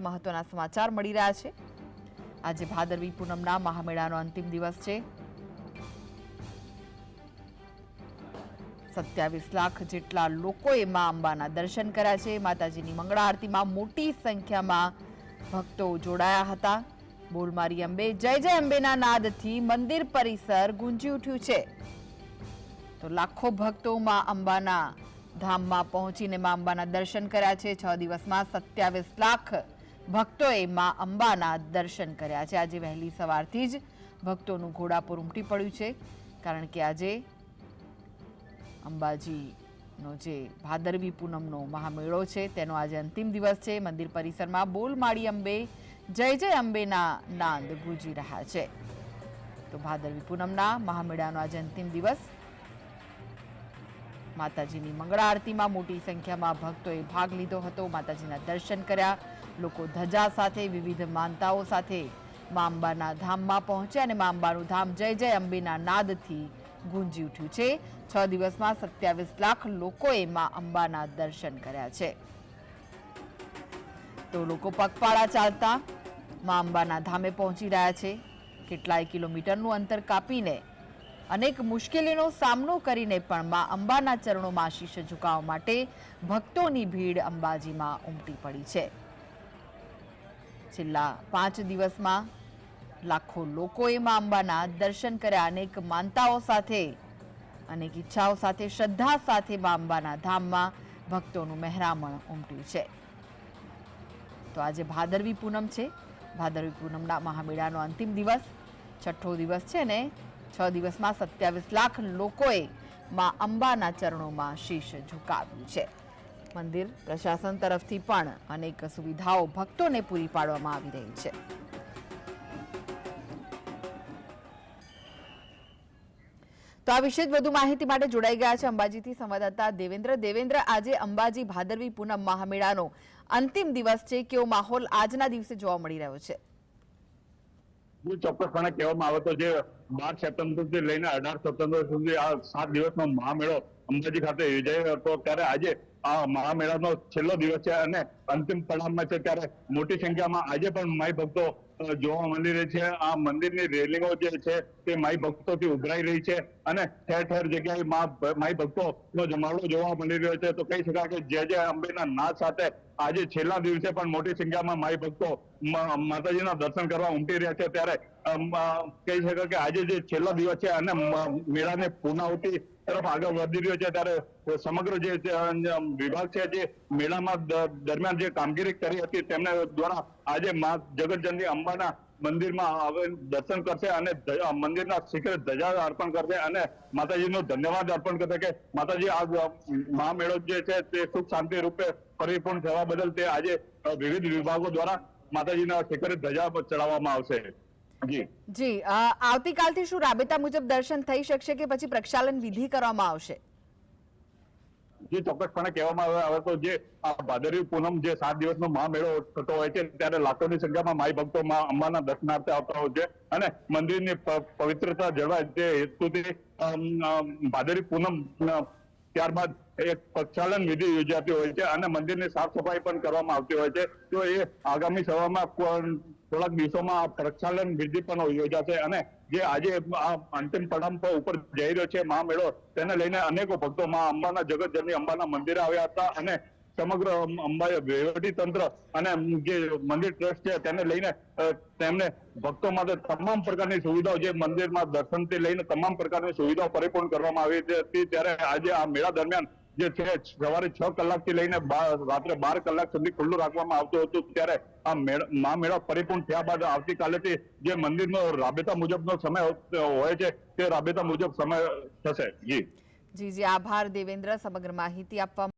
મહત્વના સમાચાર મળી રહ્યા છે. આજે ભાદરવી પૂનમના મહામેળાનો અંતિમ દિવસ છે. સત્યાવીસ લાખ જેટલા લોકોએ મા અંબાના દર્શન કર્યા છે. માતાજીની મંગળા આરતીમાં મોટી સંખ્યામાં ભક્તો જોડાયા હતા. બોલમારી અંબે, જય જય અંબેના નાદથી મંદિર પરિસર ગુંજી ઉઠ્યું છે. તો લાખો ભક્તો મા અંબાના ધામમાં પહોંચીને મા અંબાના દર્શન કર્યા છે. છ દિવસમાં સત્યાવીસ લાખ ભક્તોએ મા અંબાના દર્શન કર્યા છે. આજે વહેલી સવારથી જ ભક્તોનું ઘોડાપુર ઉમટી પડ્યું છે. કારણ કે આજે અંબાજીનો જે ભાદરવી પૂનમનો મહામેળો છે, તેનો આજે અંતિમ દિવસ છે. મંદિર પરિસરમાં બોલ માળી અંબે, જય જય અંબેના નાંદ ગુંજી રહ્યા છે. તો ભાદરવી પૂનમના મહામેળાનો આજે અંતિમ દિવસ. માતાજીની મંગળા આરતીમાં મોટી સંખ્યામાં ભક્તોએ ભાગ લીધો હતો. માતાજીના દર્શન કર્યા. લોકો ધજા સાથે વિવિધ માનતાઓ સાથે મા અંબાના ધામમાં પહોંચ્યા અને મા અંબાનું ધામ જય જય અંબેના નાદથી ગુંજી ઉઠ્યું છે. છ દિવસમાં સત્યાવીસ લાખ લોકોએ મા અંબાના દર્શન કર્યા છે. તો લોકો પગપાળા ચાલતા મા અંબાના ધામે પહોંચી રહ્યા છે. કેટલાય કિલોમીટરનું અંતર કાપીને અનેક મુશ્કેલીનો સામનો કરીને પણ મા અંબાના ચરણોમાં શીશ ઝુકાવવા માટે ભક્તોની ભીડ અંબાજીમાં ઉમટી પડી છે. છેલ્લા પાંચ દિવસમાં લાખો લોકોએ મા અંબાના દર્શન કર્યા. અનેક માનતાઓ સાથે, અનેક ઈચ્છાઓ સાથે, શ્રદ્ધા સાથે મા અંબાના ધામમાં ભક્તોનું મહેરામણ ઉમટ્યું છે. તો આજે ભાદરવી પૂનમ છે. ભાદરવી પૂનમના મહામેળાનો અંતિમ દિવસ, છઠ્ઠો દિવસ છે ને છ દિવસમાં સત્યાવીસ લાખ લોકોએ મા અંબાના ચરણોમાં શીશ ઝુકાવ્યું છે. મંદિર પ્રશાસન તરફથી પણ અનેક સુવિધાઓ ભક્તોને પૂરી પાડવામાં આવી રહી છે. તો આ વિશે વધુ માહિતી માટે જોડાઈ ગયા છે અંબાજીથી સંવાદદાતા દેવેન્દ્ર. દેવેન્દ્ર, આજે અંબાજી ભાદરવી પૂનમ મહામેળાનો અંતિમ દિવસ છે. કેવો માહોલ આજના દિવસે જોવા મળી રહ્યો છે? ચોક્કસપણે કહેવામાં આવે તો જે બાર સપ્ટેમ્બરથી લઈને અઢાર સપ્ટેમ્બર સુધી આ સાત દિવસનો મહામેળો અંબાજી ખાતે યોજાયો હતો. ત્યારે આજે આ મહામેળાનો છેલ્લો દિવસ છે અને અંતિમ પડાવમાં છે ત્યારે મોટી સંખ્યામાં આજે પણ માઈ ભક્તો જોવા મળી રહી છે આ મંદિરની રેલિંગો જે છે તે માઈ ભક્તોથી ઉભરાઈ રહી છે અને ઠેર ઠેર જગ્યાએ માઈ ભક્તોનો જમાવડો જોવા મળી રહ્યો છે. તો કહી શકાય કે જે જે અંબેના નાદ સાથે આજે છેલ્લા દિવસે પણ મોટી સંખ્યામાં માઈ ભક્તો માતાજીના દર્શન કરવા ઉમટી રહ્યા છે. ત્યારે કહી શકાય કે આજે જે છેલ્લો દિવસ છે અને મેળાને પૂર્ણાહુતિ તરફ આગળ વધી રહ્યો છે. ત્યારે સમગ્ર જે, વિભાગ છે જે મેળામાં દરમિયાન જે કામગીરી કરી હતી તેમને દ્વારા આજે મા જગતજનની અંબાના મંદિરમાં આવે, દર્શન કરશે અને મંદિરના શિખરે ધજા અર્પણ કરશે અને માતાજીનો ધન્યવાદ અર્પણ કરશે કે માતાજી આ મહામેળો જે છે તે સુખ શાંતિ રૂપે પરિપૂર્ણ થવા બદલ તે આજે વિવિધ વિભાગો દ્વારા માતાજીના શિખરે ધજા ચડાવવામાં આવશે. જી. જી આવતીકાલથી શું રાબેતા મુજબ દર્શન થઈ શકશે કે પછી પ્રક્ષાલન વિધિ કરવામાં આવશે? જે ચોક્કસપણે કહેવામાં આવે તો જે ભાદરવી પૂનમ જે સાત દિવસનો મહામેળો થતો હોય છે, ત્યારે લાખોની સંખ્યામાં માઈ ભક્તો અંબાના દર્શનાર્થે આવતા હોય છે. અને મંદિરની પવિત્રતા જળવાય તે હેતુથી ભાદરવી પૂનમ ત્યારબાદ એક પ્રક્ષાલન વિધિ યોજાતી હોય છે અને મંદિરની સાફ સફાઈ પણ કરવામાં આવતી હોય છે. તો એ આગામી સભામાં થોડાક દિવસોમાં પ્રક્ષાલન વિધિ પણ યોજાશે અને જે આજે આ અંતિમ પડામ પર ઉપર જઈ રહ્યો છે મહામેળો, તેને લઈને અનેકો ભક્તો મા અંબાના જગતજનની અંબાના મંદિરે આવ્યા હતા અને સમગ્ર અંબા વહીવટી તંત્ર અને જે મંદિર ટ્રસ્ટ છે તેને લઈને તેમને ભક્તો માટે તમામ પ્રકારની સુવિધાઓ જે મંદિરમાં દર્શનથી લઈને તમામ પ્રકારની સુવિધાઓ પરિપૂર્ણ કરવામાં આવી હતી. ત્યારે આજે આ મેળા દરમિયાન જે છે, સવારે છ કલાકથી લઈને રાત્રે બાર કલાક સુધી ખુલ્લું રાખવામાં આવતું હતું. ત્યારે આ મેળા મહામેળા પરિપૂર્ણ થયા બાદ આવતીકાલેથી જે મંદિરનો રાબેતા મુજબનો સમય હોય છે, તે રાબેતા મુજબ સમય થશે. જી. જી જી. આભાર દેવેન્દ્ર. સમગ્ર માહિતી આપવા